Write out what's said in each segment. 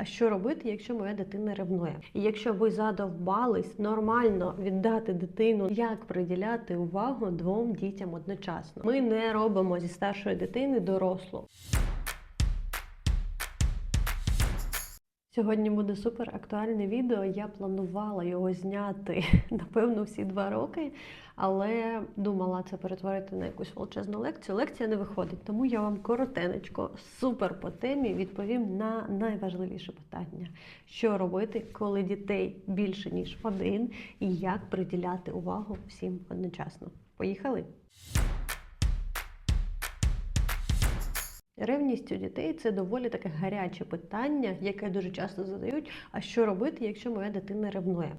А що робити, якщо моя дитина ревнує? І якщо ви задовбались нормально віддати дитину, як приділяти увагу двом дітям одночасно? Ми не робимо зі старшої дитини дорослу. Сьогодні буде супер актуальне відео. Я планувала його зняти напевно всі два роки, але думала це перетворити на якусь величезну лекцію. Лекція не виходить, тому я вам коротенечко, супер по темі відповім на найважливіше питання: що робити, коли дітей більше ніж один, і як приділяти увагу всім одночасно. Поїхали! Ревність у дітей це доволі таке гаряче питання, яке дуже часто задають. А що робити, якщо моя дитина ревнує?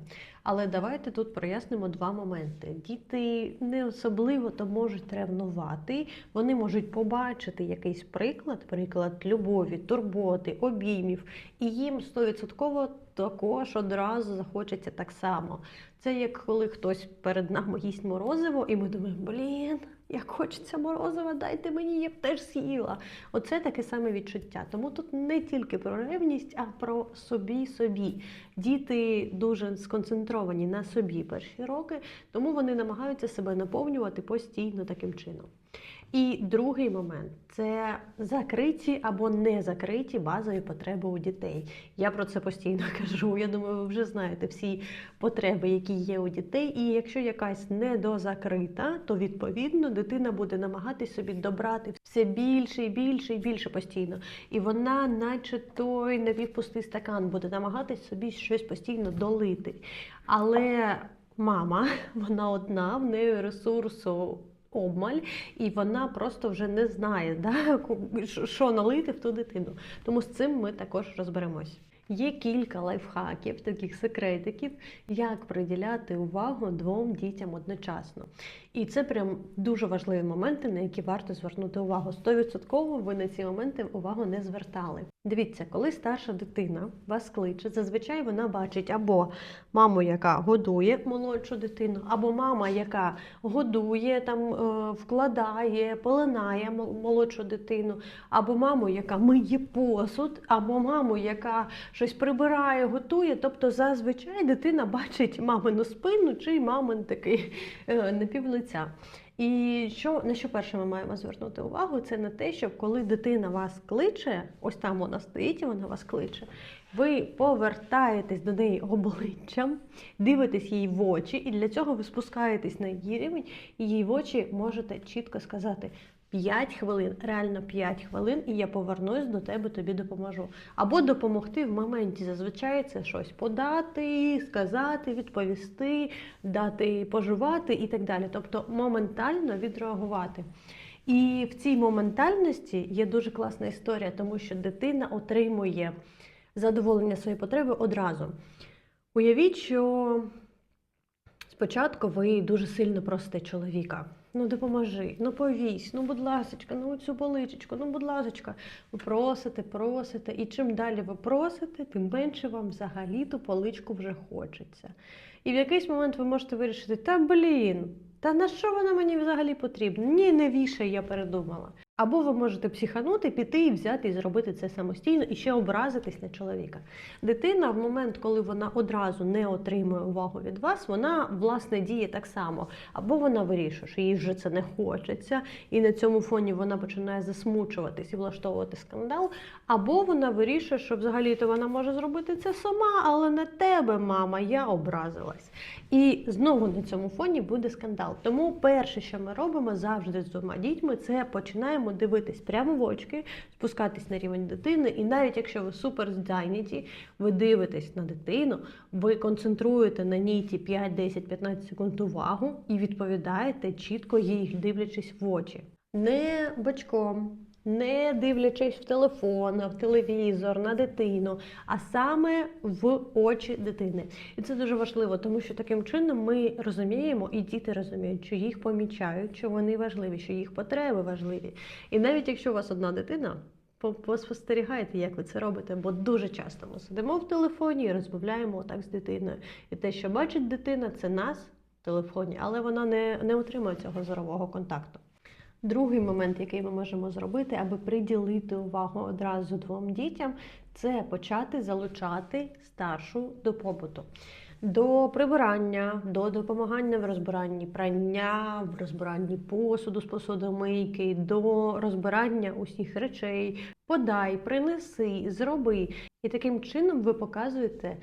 Але давайте тут прояснимо два моменти. Діти не особливо то можуть ревнувати, вони можуть побачити якийсь приклад, приклад любові, турботи, обіймів, і їм стовідсотково також одразу захочеться так само. Це як коли хтось перед нами їсть морозиво, і ми думаємо, блін. Як хочеться морозива, дайте мені, я б теж з'їла. Оце таке саме відчуття. Тому тут не тільки про ревність, а про собі собі. Діти дуже сконцентровані на собі перші роки, тому вони намагаються себе наповнювати постійно таким чином. І другий момент це закриті або не закриті базові потреби у дітей. Я про це постійно кажу. Я думаю, ви вже знаєте всі потреби, які є у дітей. І якщо якась недозакрита, то відповідно дитина буде намагатись собі добрати все більше і більше і більше постійно. І вона, наче той напівпустий стакан, буде намагатись собі щось постійно долити. Але мама, вона одна, в неї ресурсу обмаль, і вона просто вже не знає, да, що налити в ту дитину. Тому з цим ми також розберемось. Є кілька лайфхаків, таких секретиків, як приділяти увагу двом дітям одночасно. І це прям дуже важливі моменти, на які варто звернути увагу. 100% ви на ці моменти увагу не звертали. Дивіться, коли старша дитина вас кличе, зазвичай вона бачить або маму, яка годує молодшу дитину, або мама, яка годує, там е, вкладає, полинає молодшу дитину, або маму, яка миє посуд, або маму, яка щось прибирає, готує. Тобто, зазвичай дитина бачить мамину спину чи мамин такий е, напівлиця. І що на що перше ми маємо звернути увагу, це на те, що коли дитина вас кличе, ось там вона стоїть і вона вас кличе, ви повертаєтесь до неї обличчям, дивитесь їй в очі, і для цього ви спускаєтесь на її рівень, і їй в очі можете чітко сказати. 5 хвилин, реально 5 хвилин, і я повернусь до тебе, тобі допоможу. Або допомогти в моменті. Зазвичай це щось подати, сказати, відповісти, дати поживати і так далі. Тобто моментально відреагувати. І в цій моментальності є дуже класна історія, тому що дитина отримує задоволення своєї потреби одразу. Уявіть, що спочатку ви дуже сильно просите чоловіка. Ну, допоможи, ну повісь, ну, будь ласочка, ну цю поличечку, ну, будь ласочка. Ви просите, просите. І чим далі ви просите, тим менше вам взагалі ту поличку вже хочеться. І в якийсь момент ви можете вирішити, та блін, та на що вона мені взагалі потрібна? Ні, не вішай, я передумала. Або ви можете психанути, піти і взяти і зробити це самостійно і ще образитись на чоловіка. Дитина в момент, коли вона одразу не отримує увагу від вас, вона власне діє так само. Або вона вирішує, що їй вже це не хочеться, і на цьому фоні вона починає засмучуватись і влаштовувати скандал. Або вона вирішує, що взагалі-то вона може зробити це сама, але не тебе, мама, я образилась. І знову на цьому фоні буде скандал. Тому перше, що ми робимо завжди з двома дітьми, це починаємо дивитись прямо в очки, спускатись на рівень дитини, і навіть якщо ви супер зайняті, ви дивитесь на дитину, ви концентруєте на ній ті 5, 10, 15 секунд увагу і відповідаєте чітко їй, дивлячись в очі. Не бочком, не дивлячись в телефон, в телевізор, на дитину, а саме в очі дитини. І це дуже важливо, тому що таким чином ми розуміємо, і діти розуміють, що їх помічають, що вони важливі, що їх потреби важливі. І навіть якщо у вас одна дитина. Поспостерігайте, як ви це робите, бо дуже часто ми сидимо в телефоні і розмовляємо так з дитиною. І те, що бачить дитина, це нас в телефоні, але вона не, не отримує цього зорового контакту. Другий момент, який ми можемо зробити, аби приділити увагу одразу двом дітям, це почати залучати старшу до побуту. До прибирання, до допомагання в розбиранні прання, в розбиранні посуду з посудомийки, до розбирання усіх речей. Подай, принеси, зроби. І таким чином ви показуєте е,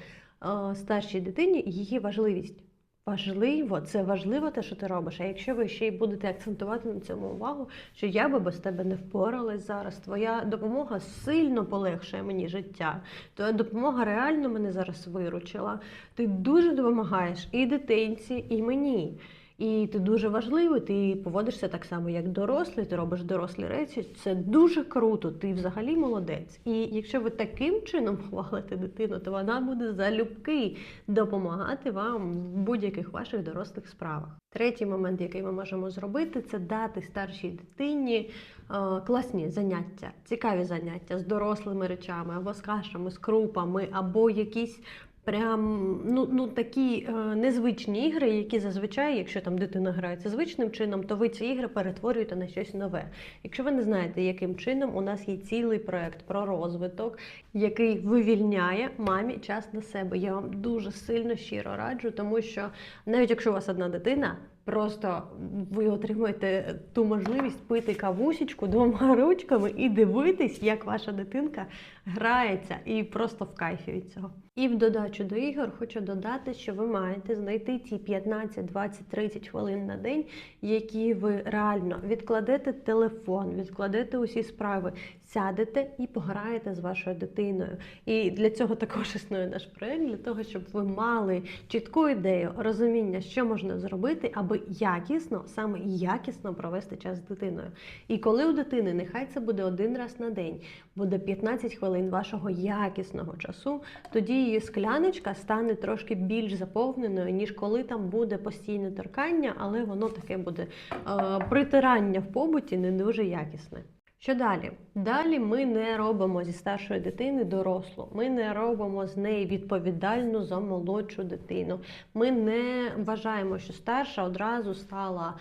старшій дитині її важливість. Важливо, це важливо те, що ти робиш. А якщо ви ще й будете акцентувати на цьому увагу, що я би без тебе не впоралась зараз, твоя допомога сильно полегшує мені життя, твоя допомога реально мене зараз виручила. Ти дуже допомагаєш і дитинці, і мені. І ти дуже важливий, ти поводишся так само, як дорослий, ти робиш дорослі речі. Це дуже круто, ти взагалі молодець. І якщо ви таким чином хвалите дитину, то вона буде залюбки допомагати вам в будь-яких ваших дорослих справах. Третій момент, який ми можемо зробити, це дати старшій дитині е, класні заняття, цікаві заняття з дорослими речами, або з кашами, з крупами, або якісь прям ну, ну такі е, незвичні ігри, які зазвичай, якщо там дитина грається звичним чином, то ви ці ігри перетворюєте на щось нове. Якщо ви не знаєте, яким чином у нас є цілий проект про розвиток, який вивільняє мамі час на себе. Я вам дуже сильно щиро раджу, тому що навіть якщо у вас одна дитина. Просто ви отримуєте ту можливість пити кавусічку двома ручками і дивитись, як ваша дитинка грається, і просто в кайфі від цього. І в додачу до ігор хочу додати, що ви маєте знайти ці 15, 20, 30 хвилин на день, які ви реально відкладете телефон, відкладете усі справи, сядете і пограєте з вашою дитиною. І для цього також існує наш проект, для того, щоб ви мали чітку ідею, розуміння, що можна зробити, аби якісно, саме якісно провести час з дитиною. І коли у дитини, нехай це буде один раз на день, буде 15 хвилин вашого якісного часу, тоді її скляночка стане трошки більш заповненою, ніж коли там буде постійне торкання, але воно таке буде е, притирання в побуті не дуже якісне. Що далі? Далі ми не робимо зі старшої дитини дорослу. Ми не робимо з неї відповідальну за молодшу дитину. Ми не вважаємо, що старша одразу стала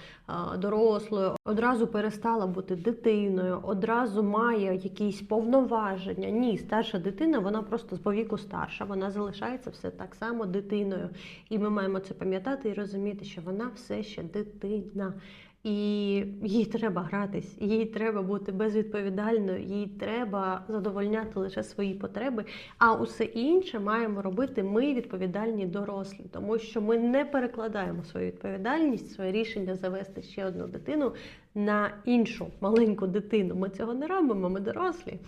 дорослою, одразу перестала бути дитиною, одразу має якісь повноваження. Ні, старша дитина, вона просто з повіку старша, вона залишається все так само дитиною. І ми маємо це пам'ятати і розуміти, що вона все ще дитина. І їй треба гратись, їй треба бути безвідповідальною, їй треба задовольняти лише свої потреби. А усе інше маємо робити ми відповідальні дорослі, тому що ми не перекладаємо свою відповідальність, своє рішення завести ще одну дитину на іншу маленьку дитину. Ми цього не робимо, ми дорослі.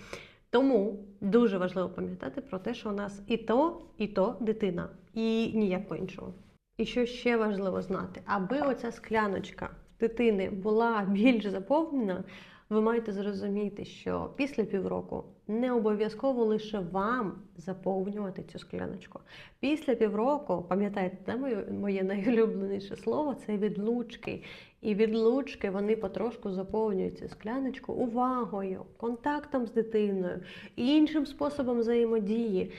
Тому дуже важливо пам'ятати про те, що у нас і то, і то дитина, і ніяк по-іншому. І що ще важливо знати, аби оця скляночка дитини була більш заповнена, ви маєте зрозуміти, що після півроку не обов'язково лише вам заповнювати цю скляночку. Після півроку, пам'ятаєте, моє, найулюбленіше слово це відлучки. І відлучки вони потрошку заповнюють цю скляночку увагою, контактом з дитиною, іншим способом взаємодії,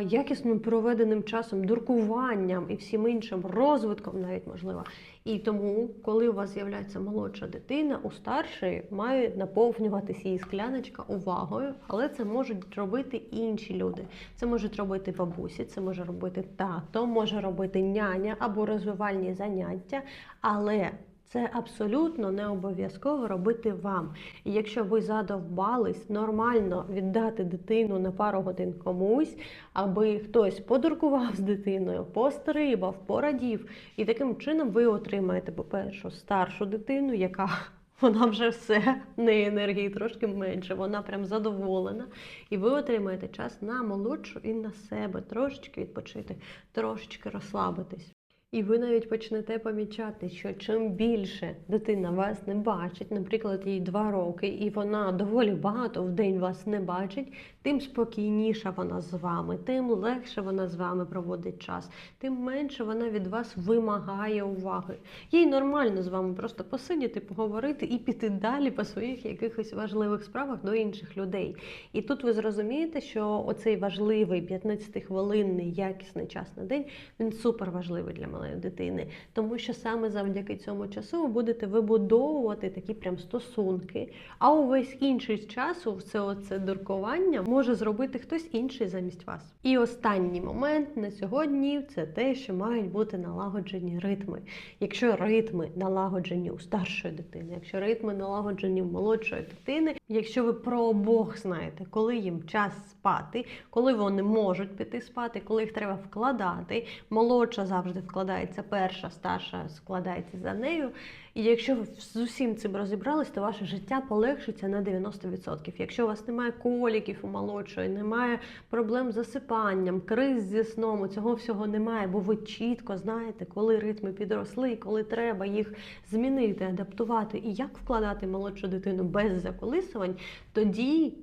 якісним проведеним часом, дуркуванням і всім іншим розвитком, навіть можливо. І тому, коли у вас з'являється молодша дитина, у старшої має наповнюватися її скляночка увагою, але це можуть робити інші люди. Це можуть робити бабусі, це може робити тато, може робити няня або розвивальні заняття, але це абсолютно не обов'язково робити вам. І якщо ви задовбались нормально віддати дитину на пару годин комусь, аби хтось подуркував з дитиною, пострибав, порадів, і таким чином ви отримаєте, по-перше, старшу дитину, яка вона вже все, в неї енергії трошки менше, вона прям задоволена. І ви отримаєте час на молодшу і на себе, трошечки відпочити, трошечки розслабитись. І ви навіть почнете помічати, що чим більше дитина вас не бачить, наприклад, їй два роки, і вона доволі багато в день вас не бачить, тим спокійніша вона з вами, тим легше вона з вами проводить час, тим менше вона від вас вимагає уваги. Їй нормально з вами просто посидіти, поговорити і піти далі по своїх якихось важливих справах до інших людей. І тут ви зрозумієте, що оцей важливий 15-хвилинний якісний час на день він супер важливий для молодих малої дитини, тому що саме завдяки цьому часу ви будете вибудовувати такі прям стосунки. А увесь інший час все оце дуркування може зробити хтось інший замість вас. І останній момент на сьогодні це те, що мають бути налагоджені ритми. Якщо ритми налагоджені у старшої дитини, якщо ритми налагоджені в молодшої дитини, якщо ви про обох знаєте, коли їм час спати, коли вони можуть піти спати, коли їх треба вкладати, молодша завжди вкладається перша, старша складається за нею. І якщо ви з усім цим розібрались, то ваше життя полегшиться на 90%. Якщо у вас немає коліків у молодшої, немає проблем з засипанням, криз зі сном, цього всього немає, бо ви чітко знаєте, коли ритми підросли, коли треба їх змінити, адаптувати і як вкладати молодшу дитину без заколисувань, тоді.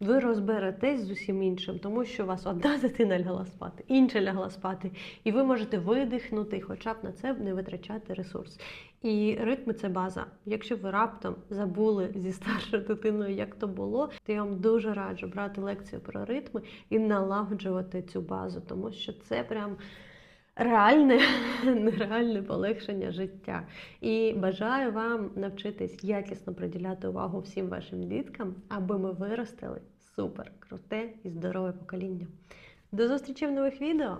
Ви розберетесь з усім іншим, тому що у вас одна дитина лягла спати, інша лягла спати, і ви можете видихнути, хоча б на це не витрачати ресурс. І ритми це база. Якщо ви раптом забули зі старшою дитиною, як то було, то я вам дуже раджу брати лекцію про ритми і налагоджувати цю базу, тому що це прям. Реальне, нереальне полегшення життя. І бажаю вам навчитись якісно приділяти увагу всім вашим діткам, аби ми виростили супер круте і здорове покоління. До зустрічі в нових відео!